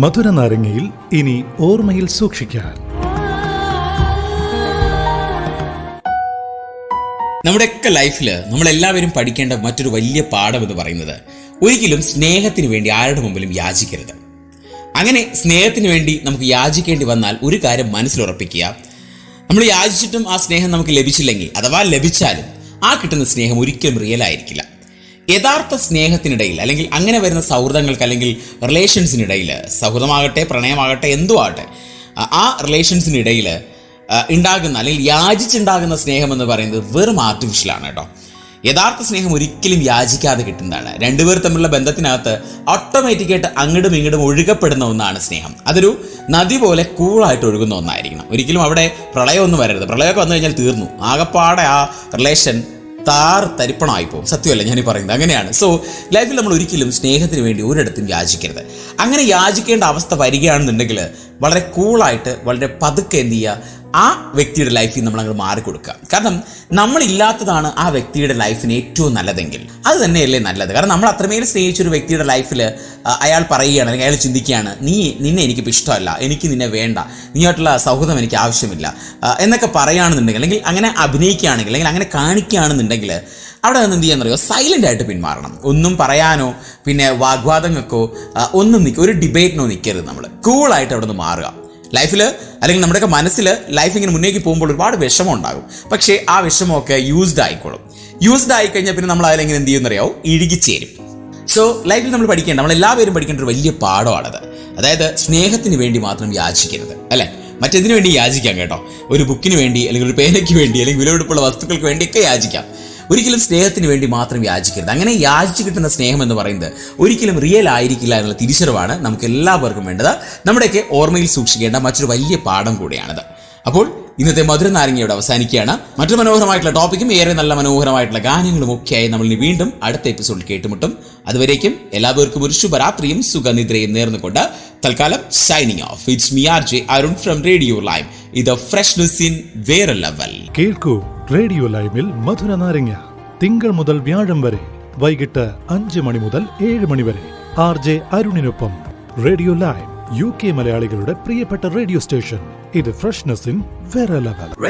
മധുര നാരങ്ങയിൽ ഇനി ഓർമ്മയിൽ സൂക്ഷിക്കാൻ. നമ്മുടെയൊക്കെ ലൈഫിൽ നമ്മളെല്ലാവരും പഠിക്കേണ്ട മറ്റൊരു വലിയ പാഠം എന്ന് പറയുന്നത് ഒരിക്കലും സ്നേഹത്തിന് വേണ്ടി ആരുടെ മുമ്പിലും യാചിക്കരുത്. അങ്ങനെ സ്നേഹത്തിന് വേണ്ടി നമുക്ക് യാചിക്കേണ്ടി വന്നാൽ ഒരു കാര്യം മനസ്സിലുറപ്പിക്കുക. നമ്മൾ യാചിച്ചിട്ടും ആ സ്നേഹം നമുക്ക് ലഭിച്ചില്ലെങ്കിൽ അഥവാ ലഭിച്ചാലും ആ കിട്ടുന്ന സ്നേഹം ഒരിക്കലും റിയൽ ആയിരിക്കില്ല. യഥാർത്ഥ സ്നേഹത്തിനിടയിൽ അല്ലെങ്കിൽ അങ്ങനെ വരുന്ന സൗഹൃദങ്ങൾക്ക് അല്ലെങ്കിൽ റിലേഷൻസിനിടയിൽ സൗഹൃദമാകട്ടെ പ്രണയമാകട്ടെ എന്തോ ആകട്ടെ ആ- റിലേഷൻസിനിടയിൽ ഉണ്ടാകുന്ന അല്ലെങ്കിൽ യാചിച്ചുണ്ടാകുന്ന സ്നേഹം എന്ന് പറയുന്നത് വെറും ആർട്ടിഫിഷ്യലാണ് കേട്ടോ. യഥാർത്ഥ സ്നേഹം ഒരിക്കലും യാചിക്കാതെ കിട്ടുന്നതാണ്. രണ്ടുപേർ തമ്മിലുള്ള ബന്ധത്തിനകത്ത് ഓട്ടോമാറ്റിക്കായിട്ട് അങ്ങടും ഇങ്ങടും ഒഴുകപ്പെടുന്ന ഒന്നാണ് സ്നേഹം. അതൊരു നദി പോലെ കൂളായിട്ട് ഒഴുകുന്ന ഒന്നായിരിക്കണം. ഒരിക്കലും അവിടെ പ്രളയമൊന്നും വരരുത്. പ്രളയമൊക്കെ വന്നു കഴിഞ്ഞാൽ തീർന്നു. ആകപ്പാടെ ആ റിലേഷൻ താർ തരിപ്പണമായി പോകും. സത്യമല്ല ഞാൻ പറയുന്നത്? അങ്ങനെയാണ്. സോ ലൈഫിൽ നമ്മൾ ഒരിക്കലും സ്നേഹത്തിന് വേണ്ടി ഒരിടത്തും യാചിക്കരുത്. അങ്ങനെ യാചിക്കേണ്ട അവസ്ഥ വരികയാണെന്നുണ്ടെങ്കിൽ വളരെ കൂളായിട്ട് വളരെ പതുക്കെ എന്ത് ചെയ്യുക? ആ വ്യക്തിയുടെ ലൈഫിൽ നമ്മൾ അങ്ങോട്ട് മാറിക്കൊടുക്കുക കാരണം നമ്മളില്ലാത്തതാണ് ആ വ്യക്തിയുടെ ലൈഫിന് ഏറ്റവും നല്ലതെങ്കിൽ. അത് തന്നെയല്ലേ നല്ലത്. കാരണം നമ്മൾ അത്രമേൽ സ്നേഹിച്ചൊരു വ്യക്തിയുടെ ലൈഫിൽ അയാൾ പറയുകയാണ് അല്ലെങ്കിൽ അയാൾ ചിന്തിക്കുകയാണ് നീ നിന്നെ എനിക്കിപ്പോൾ ഇഷ്ടമല്ല. എനിക്ക് നിന്നെ വേണ്ട. നീയായിട്ടുള്ള സൗഹൃദം എനിക്ക് ആവശ്യമില്ല. എന്നൊക്കെ പറയുകയാണെന്നുണ്ടെങ്കിൽ അല്ലെങ്കിൽ അങ്ങനെ അഭിനയിക്കുകയാണെങ്കിൽ അല്ലെങ്കിൽ അങ്ങനെ കാണിക്കുകയാണെന്നുണ്ടെങ്കിൽ അവിടെ നിന്ന് എന്ത് ചെയ്യാന്നറിയോ? സൈലന്റ് ആയിട്ട് പിന്മാറണം. ഒന്നും പറയാനോ പിന്നെ വാഗ്വാദങ്ങൾക്കോ ഒന്നും നിൽക്കുക ഒരു ഡിബേറ്റിനോ നിൽക്കരുത് നമ്മൾ കൂളായിട്ട് അവിടെ നിന്ന് മാറുക. ലൈഫിൽ അല്ലെങ്കിൽ നമ്മുടെയൊക്കെ മനസ്സിൽ ലൈഫ് ഇങ്ങനെ മുന്നേക്ക് പോകുമ്പോൾ ഒരുപാട് വിഷമം ഉണ്ടാകും പക്ഷേ ആ വിഷമമൊക്കെ യൂസ്ഡ് ആയിക്കോളും. യൂസ്ഡ് ആയി കഴിഞ്ഞാൽ പിന്നെ നമ്മൾ അതിലെങ്ങനെ എന്ത് ചെയ്യുന്നറിയാവും ഇഴുകിച്ചേരും സോ ലൈഫിൽ നമ്മൾ പഠിക്കേണ്ട നമ്മൾ എല്ലാവരും പഠിക്കേണ്ട ഒരു വലിയ പാഠമാണത്. അതായത് സ്നേഹത്തിന് വേണ്ടി മാത്രം യാചിക്കരുത് അല്ലേ? മറ്റെന്തിനു വേണ്ടി യാചിക്കാം കേട്ടോ. ഒരു ബുക്കിന് വേണ്ടി അല്ലെങ്കിൽ ഒരു പേനയ്ക്ക് വേണ്ടി അല്ലെങ്കിൽ വിലപിടിപ്പുള്ള വസ്തുക്കൾക്ക് വേണ്ടിയൊക്കെ യാചിക്കാം. ഒരിക്കലും സ്നേഹത്തിന് വേണ്ടി മാത്രം യാചിക്കരുത്. അങ്ങനെ യാചിച്ച് കിട്ടുന്ന സ്നേഹം എന്ന് പറയുന്നത് ഒരിക്കലും റിയൽ ആയിരിക്കില്ല എന്നുള്ള തിരിച്ചറിവാണ് നമുക്ക് എല്ലാവർക്കും വേണ്ടത്. നമ്മുടെയൊക്കെ ഓർമ്മയിൽ സൂക്ഷിക്കേണ്ട മറ്റൊരു വലിയ പാഠം കൂടിയാണിത്. അപ്പോൾ ഇന്നത്തെ മധുര നാരങ്ങയോട് അവസാനിക്കുകയാണ്. മറ്റു മനോഹരമായിട്ടുള്ള ടോപ്പിക്കും ഏറെ നല്ല മനോഹരമായിട്ടുള്ള ഗാനങ്ങളും ഒക്കെയായി നമ്മൾ വീണ്ടും അടുത്ത എപ്പിസോഡിൽ കേട്ടുമുട്ടും. അതുവരേക്കും എല്ലാവർക്കും ഒരു ശുഭരാത്രിയും സുഖനിദ്രയും നേർന്നുകൊണ്ട് തൽക്കാലം signing off it's me R J Arun from radio live ഇത് ഫ്രഷ്നസ് ഇൻ വേറെ ലെവൽ കേൾക്കൂ. റേഡിയോ ലൈവിൽ മധുര നാരങ്ങ. തിങ്കൾ മുതൽ വ്യാഴം വരെ. വൈകിട്ട് അഞ്ച് മണി മുതൽ ഏഴ് മണി വരെ. ആർ ജെ അരുണിനൊപ്പം. റേഡിയോ ലൈവ് യു കെ മലയാളികളുടെ പ്രിയപ്പെട്ട റേഡിയോ സ്റ്റേഷൻ. ഇത് ഫ്രഷ്നസ് ഇൻ വേറെ ലെവൽ.